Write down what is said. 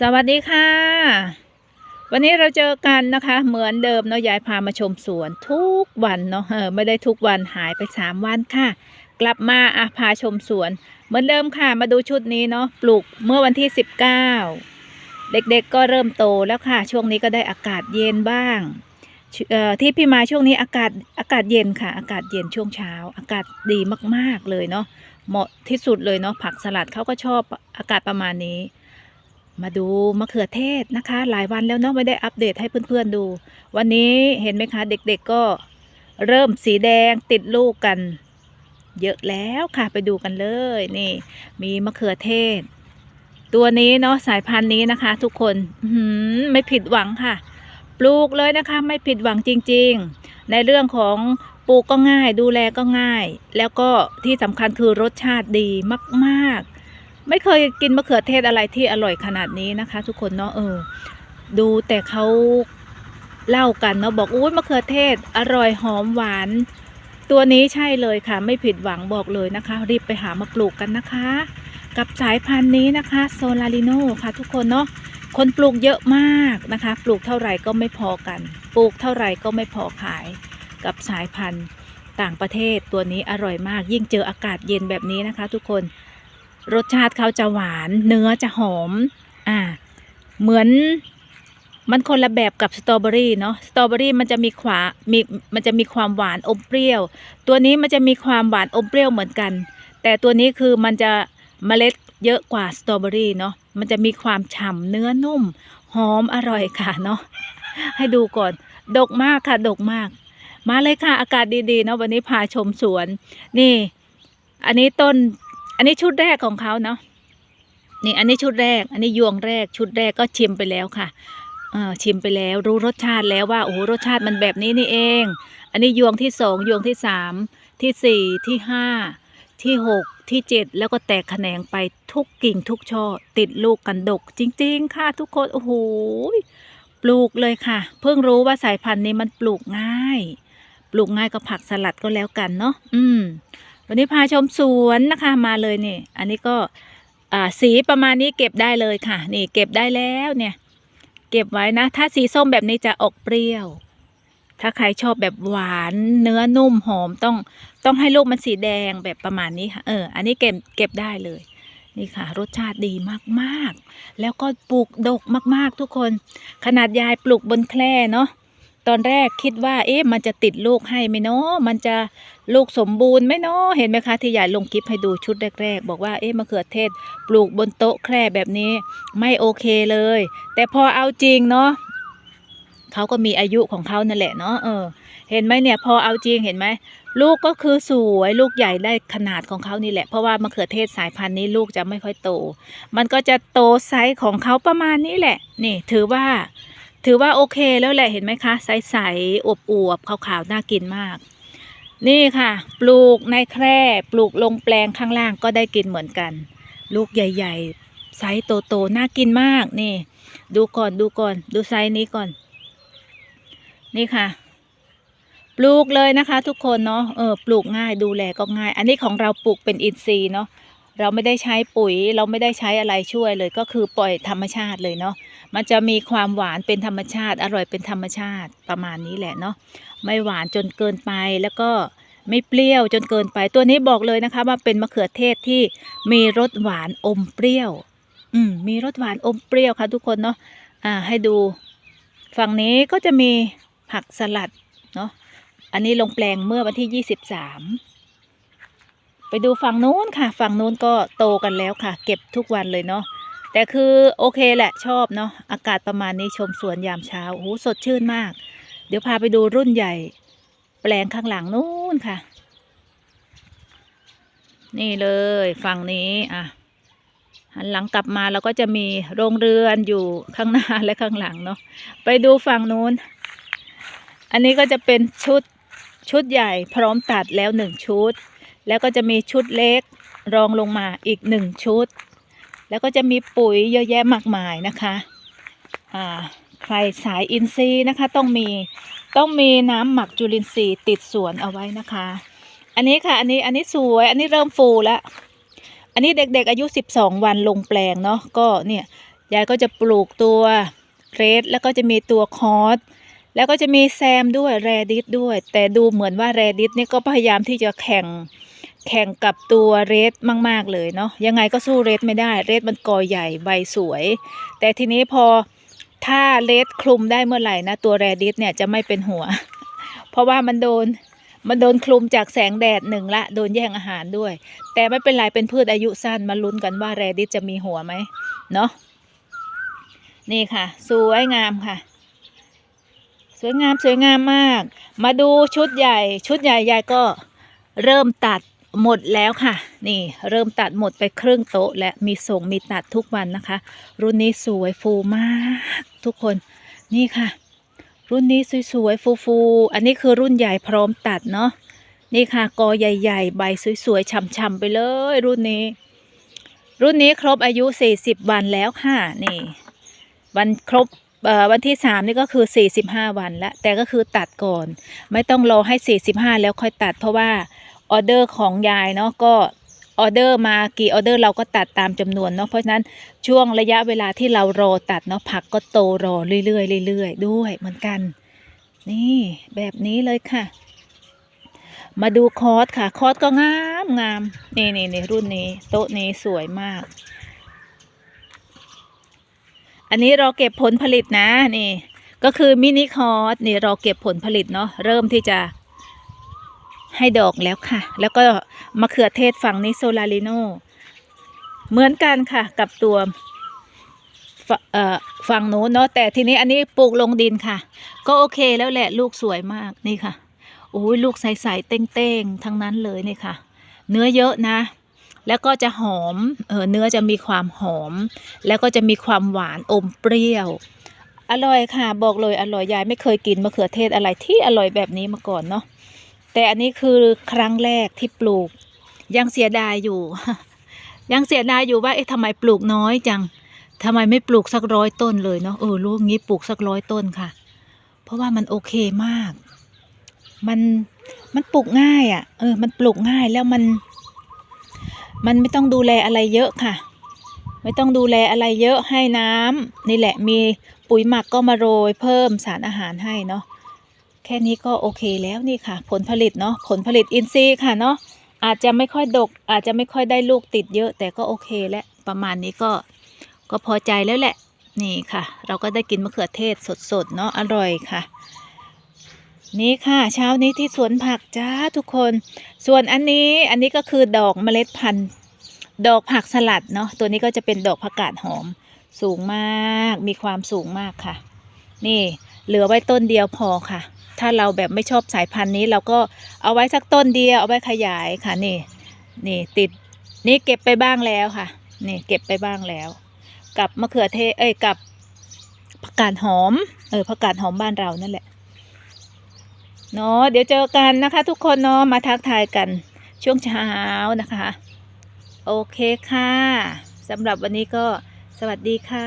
สวัสดีค่ะ วันนี้เราเจอกันนะคะ เหมือนเดิมเนาะยายพามาชมสวนทุกวันเนาะเออไม่ได้ทุกวันหายไปสามวันค่ะ กลับมาอะพาชมสวน เหมือนเดิมค่ะ มาดูชุดนี้เนาะปลูกเมื่อวันที่19เก้าเด็กๆก็เริ่มโตแล้วค่ะ ช่วงนี้ก็ได้อากาศเย็นบ้างเอ่อที่พี่มาช่วงนี้อากาศอากาศเย็นค่ะ อากาศเย็นช่วงเช้า อากาศดีมากๆเลยเนาะเหมาะที่สุดเลยเนาะผักสลัดเขาก็ชอบอากาศประมาณนี้ มาดูมะเขือเทศนะคะ หลายวันแล้วเนาะไม่ได้อัปเดตให้เพื่อนๆดู วันนี้เห็นไหมคะ เด็กๆก็เริ่มสีแดงติดลูกกัน เยอะแล้วค่ะไปดูกันเลยนี่ มีมะเขือเทศ ตัวนี้เนาะสายพันธุ์นี้นะคะ ทุกคนไม่ผิดหวังค่ะ ปลูกเลยนะคะ ไม่ผิดหวังจริง ๆ ในเรื่องของปลูกก็ง่าย ดูแลก็ง่าย แล้วก็ที่สำคัญคือรสชาติดีมาก ๆ ไม่เคยกินมะเขือเทศอะไรที่อร่อยขนาดนี้นะคะ ทุกคนเนาะเออ ดูแต่เขาเล่ากันเนาะบอกอุ้ยมะเขือเทศ อร่อยหอมหวาน ตัวนี้ใช่เลยค่ะ ไม่ผิดหวังบอกเลยนะคะ รีบไปหามาปลูกกันนะคะ กับสายพันธุ์นี้นะคะโซลาริโนค่ะ ทุกคนเนาะคนปลูกเยอะมากนะคะ ปลูกเท่าไหร่ก็ไม่พอกัน ปลูกเท่าไหร่ก็ไม่พอขาย กับสายพันธุ์ต่างประเทศตัวนี้อร่อยมาก ยิ่งเจออากาศเย็นแบบนี้นะคะ ทุกคน รสชาติเขาจะหวาน เนื้อจะหอม อ่า เหมือนมันคนละแบบกับสตรอเบอรี่เนาะสตรอเบอรี่มันจะมีขวามีมันจะมีความหวานอมเปรี้ยว ตัวนี้มันจะมีความหวานอมเปรี้ยวเหมือนกัน แต่ตัวนี้คือมันจะเมล็ดเยอะกว่าสตรอเบอรี่เนาะมันจะมีความฉ่ำเนื้อนุ่ม หอมอร่อยค่ะเนาะให้ดูก่อน ดกมากค่ะ ดกมาก มาเลยค่ะอากาศดีๆเนาะวันนี้พาชมสวน นี่ อันนี้ต้น อันนี้ชุดแรกของเขาเนาะนี่อันนี้ชุดแรก อันนี้ยวงแรก ชุดแรกก็ชิมไปแล้วค่ะชิมไปแล้วรู้รสชาติแล้วว่าโอ้โหรสชาติมันแบบนี้นี่เอง อันนี้ยวงที่สองยวงที่สามที่สี่ที่ห้าที่หกที่เจ็ดแล้วก็แตกแขนงไปทุกกิ่งทุกช่อติดลูกกันดก จริง ๆ ค่ะทุกคนโอ้โหปลูกเลยค่ะ เพิ่งรู้ว่าสายพันธุ์นี้มันปลูกง่าย ปลูกง่ายกับผักสลัดก็แล้วกันเนาะอืม วันนี้พาชมสวนนะคะมาเลยนี่ อันนี้ก็สีประมาณนี้เก็บได้เลยค่ะ นี่เก็บได้แล้วเนี่ย เก็บไว้นะ ถ้าสีส้มแบบนี้จะออกเปรี้ยว ถ้าใครชอบแบบหวานเนื้อนุ่มหอมต้องต้องให้ลูกมันสีแดงแบบประมาณนี้ค่ะเอออันนี้เก็บเก็บได้เลยนี่ค่ะ รสชาติดีมากๆ แล้วก็ปลูกดกมากๆทุกคน ขนาดยายปลูกบนแคร่เนาะ ตอนแรกคิดว่า เอ๊ะมันจะติดลูกให้ไหมเนาะมันจะลูกสมบูรณ์ไหมเนาะเห็นไหมคะที่ยายลงคลิปให้ดูชุดแรก ๆ บอกว่าเอ๊ะมะเขือเทศปลูกบนโต๊ะแคร่แบบนี้ไม่โอเคเลย แต่พอเอาจริงเนาะเขาก็มีอายุของเขานั่นแหละเนาะเออ เห็นไหมเนี่ยพอเอาจริงเห็นไหมลูกก็คือสวยลูกใหญ่ได้ขนาดของเขานี่แหละ เพราะว่ามะเขือเทศสายพันธุ์นี้ลูกจะไม่ค่อยโต มันก็จะโตไซส์ของเขาประมาณนี้แหละ นี่ถือว่า ถือว่าโอเคแล้วแหละเห็นไหมคะ ใสๆอวบๆขาวๆน่ากินมาก นี่ค่ะ ปลูกในแคร่ปลูกลงแปลงข้างล่างก็ได้กินเหมือนกัน ลูกใหญ่ ๆ ไซส์โตๆน่ากินมากนี่ ดูก่อนดูก่อน ดูไซส์นี้ก่อน นี่ค่ะ ปลูกเลยนะคะ ทุกคนเนาะเออปลูกง่ายดูแลก็ง่าย อันนี้ของเราปลูกเป็นอินทรีย์เนาะเราไม่ได้ใช้ปุ๋ย เราไม่ได้ใช้อะไรช่วยเลยก็คือปล่อยธรรมชาติเลยเนาะ มันจะมีความหวานเป็นธรรมชาติ อร่อยเป็นธรรมชาติประมาณนี้แหละเนาะไม่หวานจนเกินไปแล้วก็ไม่เปรี้ยวจนเกินไปตัวนี้บอกเลยนะคะว่าเป็นมะเขือเทศที่มีรสหวานอมเปรี้ยวอืมมีรสหวานอมเปรี้ยวค่ะทุกคนเนาะอ่าให้ดู ฝั่งนี้ก็จะมีผักสลัดเนาะอันนี้ลงแปลงเมื่อวันที่ยี่สิบสามไปดูฝั่งนู้นค่ะ ฝั่งนู้นก็โตกันแล้วค่ะ เก็บทุกวันเลยเนาะ แต่คือโอเคแหละชอบเนาะอากาศประมาณนี้ชมสวนยามเช้าโอ้โหสดชื่นมาก เดี๋ยวพาไปดูรุ่นใหญ่ แปลงข้างหลังนู้นค่ะ นี่เลยฝั่งนี้อะหันหลังกลับมาเราก็จะมีโรงเรือนอยู่ข้างหน้าและข้างหลังเนาะไปดูฝั่งนู้น อันนี้ก็จะเป็นชุดชุดใหญ่พร้อมตัดแล้วหนึ่งชุด แล้วก็จะมีชุดเล็กรองลงมาอีกหนึ่งชุด แล้วก็จะมีปุ๋ยเยอะแยะมากมายนะคะอ่าใครสายอินทรีย์นะคะ ต้องมีต้องมีน้ำหมักจุลินทรีย์ติดสวนเอาไว้นะคะ อันนี้ค่ะ อันนี้อันนี้สวย อันนี้เริ่มฟูแล้ว อันนี้เด็กๆอายุ 12 วันลงแปลงเนาะก็เนี่ยยายก็จะปลูกตัวเรดแล้วก็จะมีตัวคอสแล้วก็จะมีแซมด้วยแรดิสด้วย แต่ดูเหมือนว่าแรดิสนี่ก็พยายามที่จะแข่ง แข่งกับตัวเรดมาก ๆ เลยเนาะยังไงก็สู้เรดไม่ได้ เรดมันกอใหญ่ใบสวย แต่ทีนี้พอถ้าเรดคลุมได้เมื่อไหร่นะตัวแรดิสเนี่ยจะไม่เป็นหัว เพราะว่ามันโดนมันโดนคลุมจากแสงแดดหนึ่งละโดนแย่งอาหารด้วย แต่ไม่เป็นไรเป็นพืชอายุสั้นมาลุ้นกันว่าแรดิสจะมีหัวไหมเนาะนี่ค่ะ สวยงามค่ะ สวยงามสวยงามมาก มาดูชุดใหญ่ ชุดใหญ่ยายก็เริ่มตัด หมดแล้วค่ะ นี่เริ่มตัดหมดไปครึ่งโต๊ะ และมีส่งมีตัดทุกวันนะคะ รุ่นนี้สวยฟูมาก ทุกคนนี่ค่ะ รุ่นนี้สวยๆฟูๆอันนี้คือรุ่นใหญ่พร้อมตัดเนาะนี่ค่ะกอใหญ่ๆ ใบสวยๆฉ่ำๆไปเลย รุ่นนี้ รุ่นนี้ครบอายุ 40 วันแล้วค่ะนี่วันครบวันที่สามนี่ก็คือ 45 วันและแต่ก็คือตัดก่อน ไม่ต้องรอให้ 45 แล้วค่อยตัดเพราะว่า ออเดอร์ของยายเนาะก็ออเดอร์มากี่ออเดอร์เราก็ตัดตามจำนวนเนาะเพราะฉะนั้นช่วงระยะเวลาที่เรารอตัดเนาะผักก็โตรอเรื่อยๆเรื่อยๆด้วยเหมือนกัน นี่แบบนี้เลยค่ะ มาดูคอร์สค่ะ คอร์สก็งามงามนี่นี่นี่รุ่นนี้ โต๊ะนี้สวยมาก อันนี้เราเก็บผลผลิตนะนี่ ก็คือมินิคอร์สนี่เราเก็บผลผลิตเนาะเริ่มที่จะ ให้ดอกแล้วค่ะ แล้วก็มะเขือเทศฝั่งนี้โซลาริโนเหมือนกันค่ะกับตัวฝั่งโน้นเนาะแต่ทีนี้อันนี้ปลูกลงดินค่ะ ก็โอเคแล้วแหละลูกสวยมากนี่ค่ะโอ้ยลูกใสๆเต้งๆทั้งนั้นเลยนี่ค่ะ เนื้อเยอะนะ แล้วก็จะหอมเออเนื้อจะมีความหอม แล้วก็จะมีความหวานอมเปรี้ยว อร่อยค่ะ บอกเลยอร่อยยายไม่เคยกินมะเขือเทศอะไรที่อร่อยแบบนี้มาก่อนเนาะ แต่อันนี้คือครั้งแรกที่ปลูก ยังเสียดายอยู่ ยังเสียดายอยู่ว่าเอ๊ะทำไมปลูกน้อยจังทำไมไม่ปลูกสักร้อยต้นเลยเนาะเออลูกงี้ปลูกสักร้อยต้นค่ะ เพราะว่ามันโอเคมาก มันมันปลูกง่ายอะ่ะ เออ มันปลูกง่ายแล้วมัน มันไม่ต้องดูแลอะไรเยอะค่ะ ไม่ต้องดูแลอะไรเยอะให้น้ำนี่แหละมีปุ๋ยหมักก็มาโรยเพิ่มสารอาหารให้เนาะ แค่นี้ก็โอเคแล้วนี่ค่ะ ผลผลิตเนาะผลผลิตอินทรีย์ค่ะเนาะอาจจะไม่ค่อยดก อาจจะไม่ค่อยได้ลูกติดเยอะ แต่ก็โอเคแล้วประมาณนี้ก็ก็พอใจแล้วแหละ นี่ค่ะ เราก็ได้กินมะเขือเทศสดๆเนาะอร่อยค่ะ นี่ค่ะ เช้านี้ที่สวนผักจ้าทุกคน ส่วนอันนี้อันนี้ก็คือดอกเมล็ดพันธุ์ ดอกผักสลัดเนาะตัวนี้ก็จะเป็นดอกผักกาดหอมสูงมาก มีความสูงมากค่ะ นี่เหลือไว้ต้นเดียวพอค่ะ ถ้าเราแบบไม่ชอบสายพันธุ์นี้เราก็เอาไว้สักต้นเดียวเอาไว้ขยายค่ะนี่นี่ติดนี่เก็บไปบ้างแล้วค่ะนี่เก็บไปบ้างแล้ว กับมะเขือเทศเอ้ยกับผักกาดหอมเออผักกาดหอมบ้านเรานั่นแหละเนาะเดี๋ยวเจอกันนะคะ ทุกคนเนาะมาทักทายกันช่วงเช้านะคะ โอเคค่ะสำหรับวันนี้ก็สวัสดีค่ะ